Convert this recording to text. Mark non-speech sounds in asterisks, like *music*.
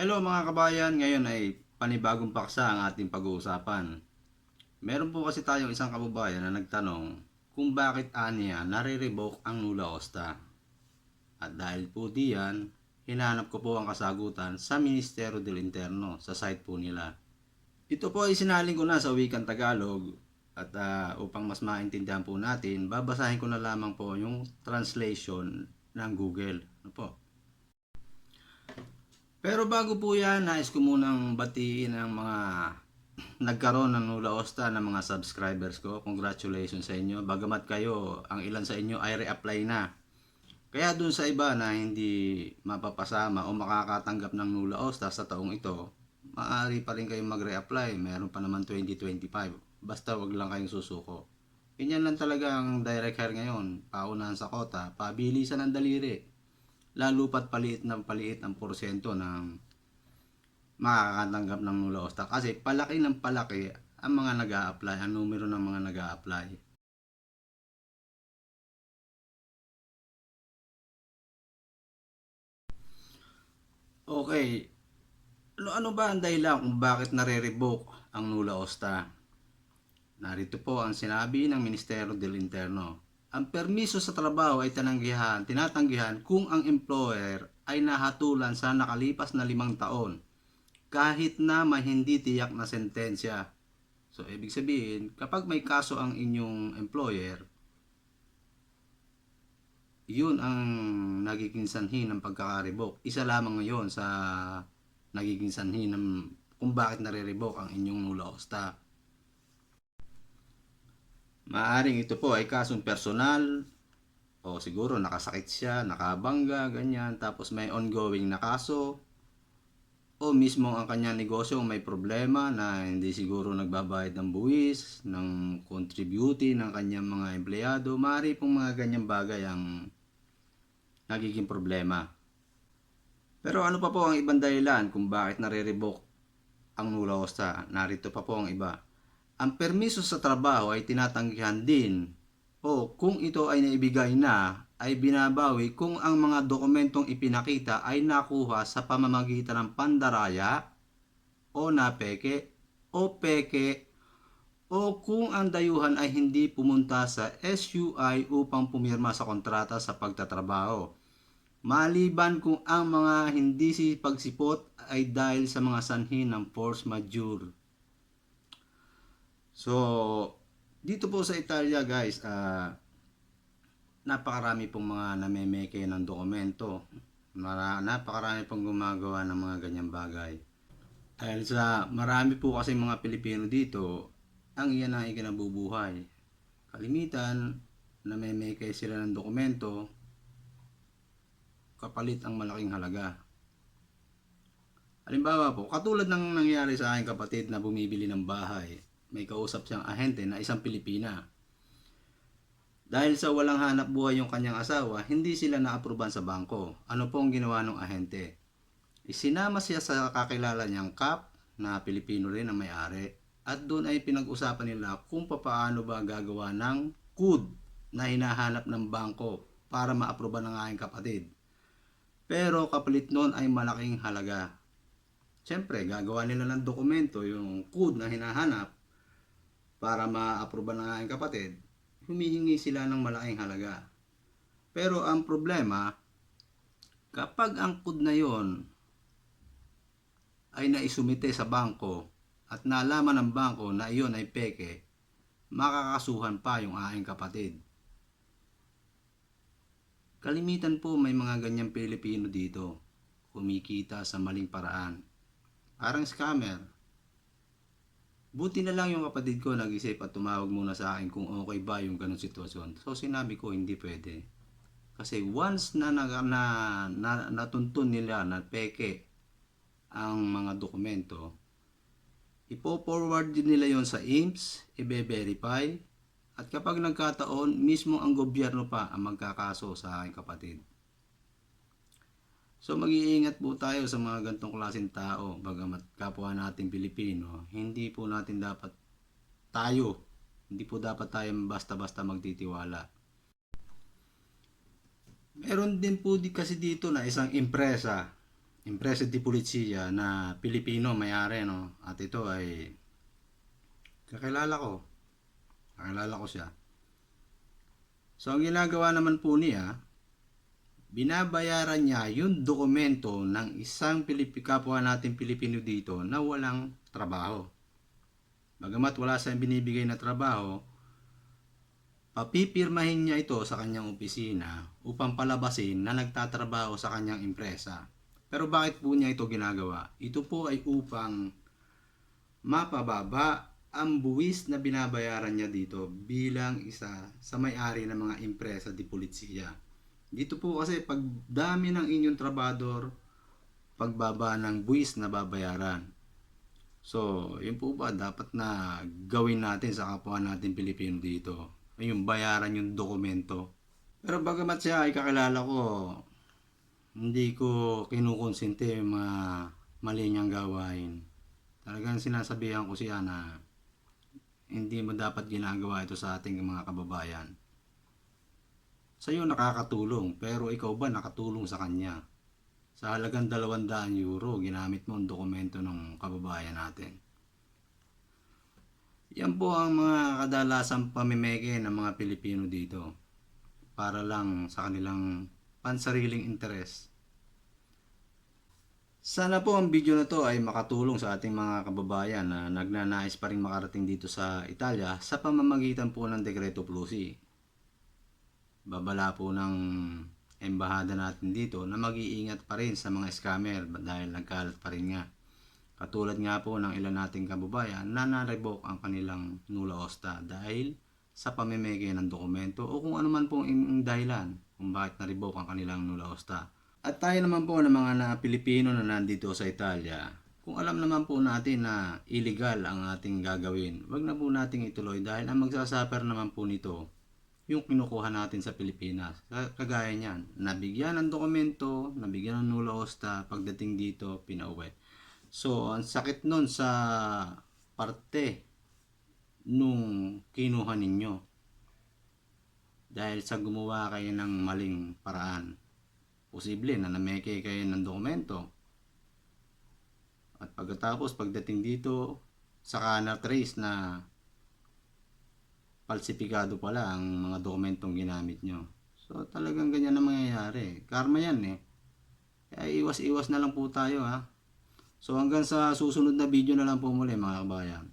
Hello mga kabayan, ngayon ay panibagong paksa ang ating pag-uusapan. Meron po kasi tayong isang kababayan na nagtanong kung bakit aniya nare-revoke ang Nula Osta. At dahil po diyan, hinanap ko po ang kasagutan sa Ministerio del Interno sa site po nila. Ito po ay sinaling ko na sa wikang Tagalog at ah, upang mas maintindihan po natin, babasahin ko na lamang po yung translation ng Google. Ano po? Pero bago po yan, nais ko munang batiin ang mga *clears throat* nagkaroon ng Nula Osta ng mga subscribers ko. Congratulations sa inyo. Bagamat kayo, ang ilan sa inyo ay re-apply na. Kaya dun sa iba na hindi mapapasama o makakatanggap ng Nula Osta sa taong ito, maaari pa rin kayong mag-re-apply. Meron pa naman 2025. Basta wag lang kayong susuko. Ganyan lang talaga ang direct hire ngayon. Paunahan sa kota, pabilisan ng daliri lalo pat paliit na paliit ang porsyento ng makakatanggap ng nula osta kasi palaki ng palaki ang mga nag apply ang numero ng mga nag apply Okay, ano, ano ba ang dahilan kung bakit nare-revoke ang nula osta? Narito po ang sinabi ng Ministerio del Interno. Ang permiso sa trabaho ay tinanggihan, tinatanggihan kung ang employer ay nahatulan sa nakalipas na limang taon kahit na may hindi tiyak na sentensya. So, ibig sabihin, kapag may kaso ang inyong employer, yun ang nagiging sanhi ng pagkaka-revoke. Isa lamang ngayon sa nagiging sanhi ng kung bakit nare-revoke ang inyong nula osta. Maaring ito po ay kasong personal o siguro nakasakit siya, nakabangga, ganyan. Tapos may ongoing na kaso o mismo ang kanyang negosyo may problema na hindi siguro nagbabayad ng buwis, ng contributing ng kanyang mga empleyado. Maaari pong mga ganyang bagay ang nagiging problema. Pero ano pa po ang ibang dahilan kung bakit nare-revoke ang nula osta? Narito pa po ang iba. Ang permiso sa trabaho ay tinatanggihan din o kung ito ay naibigay na ay binabawi kung ang mga dokumentong ipinakita ay nakuha sa pamamagitan ng pandaraya o napeke o peke o kung ang dayuhan ay hindi pumunta sa SUI upang pumirma sa kontrata sa pagtatrabaho. Maliban kung ang mga hindi si pagsipot ay dahil sa mga sanhi ng force majeure. So, dito po sa Italia guys, ah napakarami pong mga namemeke ng dokumento. Mara, napakarami pong gumagawa ng mga ganyang bagay. Dahil sa marami po kasi mga Pilipino dito, ang iyan ang ikinabubuhay. Kalimitan, namemeke sila ng dokumento, kapalit ang malaking halaga. Halimbawa po, katulad ng nangyari sa aking kapatid na bumibili ng bahay, may kausap siyang ahente na isang Pilipina. Dahil sa walang hanap buhay yung kanyang asawa, hindi sila naapruban sa bangko. Ano po ang ginawa ng ahente? Isinama siya sa kakilala niyang kap na Pilipino rin ang may-ari at doon ay pinag-usapan nila kung paano ba gagawa ng COD na hinahanap ng bangko para maaproban ng aking kapatid. Pero kapalit noon ay malaking halaga. Siyempre, gagawa nila ng dokumento yung COD na hinahanap para ma-aproban ng aking kapatid, humihingi sila ng malaking halaga. Pero ang problema, kapag ang COD na yon ay naisumite sa bangko at nalaman ng bangko na iyon ay peke, makakasuhan pa yung aking kapatid. Kalimitan po may mga ganyang Pilipino dito, kumikita sa maling paraan. Parang scammer, Buti na lang yung kapatid ko nag-isip at tumawag muna sa akin kung okay ba yung ganun sitwasyon. So sinabi ko hindi pwede. Kasi once na, na, na, na natuntun nila na peke ang mga dokumento, ipo-forward din nila yon sa IMS, ibe-verify, at kapag nagkataon, mismo ang gobyerno pa ang magkakaso sa aking kapatid. So mag-iingat po tayo sa mga gantong klaseng tao, bagamat kapwa nating Pilipino, hindi po natin dapat tayo, hindi po dapat tayo basta-basta magtitiwala. Meron din po di kasi dito na isang impresa Impresa di Polizia na Pilipino may-ari no. At ito ay kakilala ko. Kakilala ko siya. So ang ginagawa naman po niya, binabayaran niya yung dokumento ng isang Pilip kapwa natin Pilipino dito na walang trabaho. Bagamat wala siyang binibigay na trabaho, papipirmahin niya ito sa kanyang opisina upang palabasin na nagtatrabaho sa kanyang impresa. Pero bakit po niya ito ginagawa? Ito po ay upang mapababa ang buwis na binabayaran niya dito bilang isa sa may-ari ng mga impresa di polizia. Dito po kasi pag dami ng inyong trabador, pagbaba ng buwis na babayaran. So, yun po ba dapat na gawin natin sa kapwa natin Pilipino dito? Yung bayaran yung dokumento. Pero bagamat siya ay kakilala ko, hindi ko kinukonsente yung mga mali niyang gawain. Talagang sinasabihan ko siya na hindi mo dapat ginagawa ito sa ating mga kababayan. Sa iyo nakakatulong, pero ikaw ba nakatulong sa kanya? Sa halagang 200 euro, ginamit mo ang dokumento ng kababayan natin. Yan po ang mga kadalasang pamimeke ng mga Pilipino dito para lang sa kanilang pansariling interes. Sana po ang video na to ay makatulong sa ating mga kababayan na nagnanais pa rin makarating dito sa Italia sa pamamagitan po ng Dekreto Plusi. Babala po ng embahada natin dito na mag-iingat pa rin sa mga scammer dahil nagkalat pa rin nga. Katulad nga po ng ilan nating kababayan na na-revoke ang kanilang nula osta dahil sa pamimigay ng dokumento o kung ano man pong ang dahilan kung bakit na-revoke ang kanilang nula osta. At tayo naman po ng mga na Pilipino na nandito sa Italia, kung alam naman po natin na illegal ang ating gagawin, wag na po nating ituloy dahil ang magsasuffer naman po nito yung kinukuha natin sa Pilipinas. Ka- Kagaya niyan, nabigyan ng dokumento, nabigyan ng nula osta, pagdating dito, pinauwi. So, ang sakit nun sa parte nung kinuha ninyo. Dahil sa gumawa kayo ng maling paraan. Posible na nameke kayo ng dokumento. At pagkatapos, pagdating dito, saka na trace na falsifikado pala ang mga dokumentong ginamit nyo. So talagang ganyan na mangyayari. Karma yan eh. Kaya iwas-iwas na lang po tayo ha. So hanggang sa susunod na video na lang po muli mga kabayan.